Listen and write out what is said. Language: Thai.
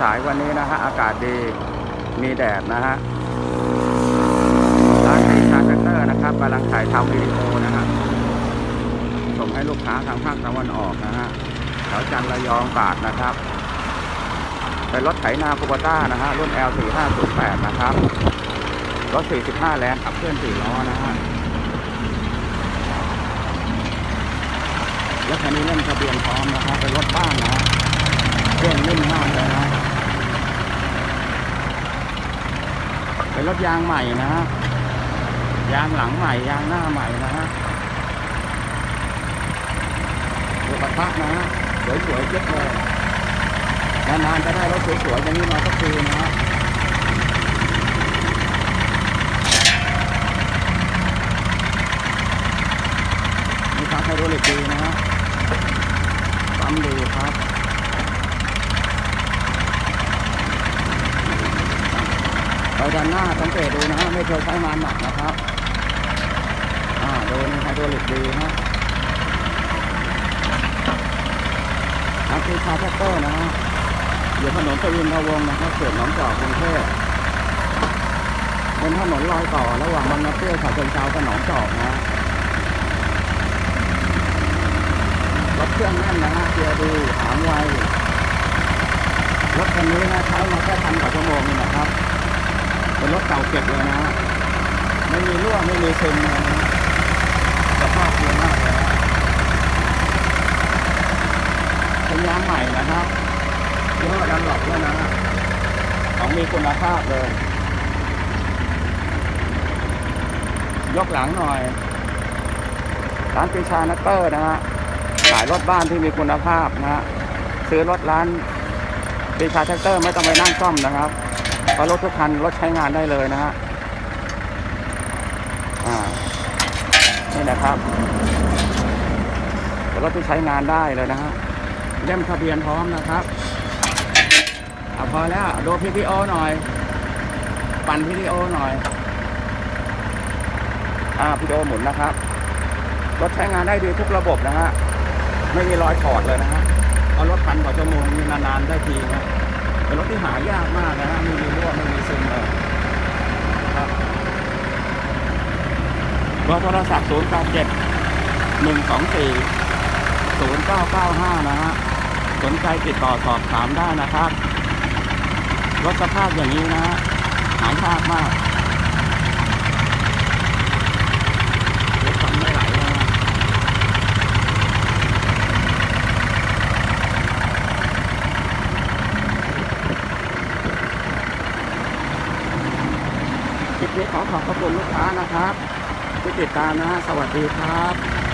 สายๆวันนี้นะฮะอากาศดีมีแดดนะฮะร้านสีชาร์เตอร์นะครับกำลังถ่ายทำวิดีโอนะฮะส่งให้ลูกค้าทางภาคตะวันออกนะฮะแถวจันทร์ระยองตาดนะครับเป็นรถไถนาคูปต้านะฮะรุ่น L4508 นะครับรถ 45 แรงขับเคลื่อน4ล้อนะฮะรถคันนี้เล่นทะเบียนพร้อมนะครับเป็นรถบ้านนะฮะ ร่งนิ่มมากเลยนะเป็นรถยางใหม่นะฮะยางหลังใหม่ยางหน้าใหม่นะฮะรถกระทะนะฮะสวยๆเจ๊กเลยนานๆจะได้รถสวยๆอย่างนี้มาสักทีนะฮะมีทางไฮโดรลิกดีนะฮะปั๊มดีครับ ไป ด้านหน้าสังเกตดูนะฮะไม่เคยใช้งานหนักนะครับอ่าโดนไฮโดรลิกดีฮะนักคือคาแท็กเตอร์นะฮะอยู่ถนนสวินทวงนะครับเขตหนองจอกกรุงเทพเป็นถนนรอยต่อระหว่างบางนาเปรี้ยวฉะเชิงเทรากับหนองจอกนะฮะรถเครื่องแน่นนะฮะเกียร์ดีหางไวรถคันนี้นะใช้มาแค่พันกว่าชั่วโมงเองนะครับ เป็นรถเก่าเก็บเลยนะฮะไม่มีรั่วไม่มีซึมเลยนะฮะสภาพดีมากเลยนะเป็นยางใหม่นะครับยี่ห้อดันหลอกด้วยนะฮะของมีคุณภาพเลย ยกหลังหน่อยร้านปีชานัตเตอร์นะฮะขายรถบ้านที่มีคุณภาพนะฮะซื้อรถร้านปีชาแท็กเตอร์ไม่ต้องไปนั่งซ่อมนะครับ เพราะรถทุกคันรถใช้งานได้เลยนะฮะอ่านี่นะครับรถที่ใช้งานได้เลยนะฮะเล่มทะเบียนพร้อมนะครับเอาพอแล้วดูพีพีโอหน่อย ปั่นพีพีโอหน่อยอ่าพีพีโอหมุนนะครับรถใช้งานได้ดีทุกระบบนะฮะไม่มีรอยถอดเลยนะฮะเอารถพันกว่าชั่วโมงนานๆได้ทีนะ เป็นรถที่หายากมากนะฮะไม่มีรั่วไม่มีซึมเลยครับเบอร์โทรศัพท์0 8 7 1 2 4 0 9 9 5 นะฮะ สนใจติดต่อสอบถามได้นะครับ รถสภาพอย่างนี้นะฮะ หายากมากรถทำไม่ไหลนะฮะ คลิปนี้ขอขอบพระคุณลูกค้านะครับที่ติดตามนะฮะสวัสดีครับ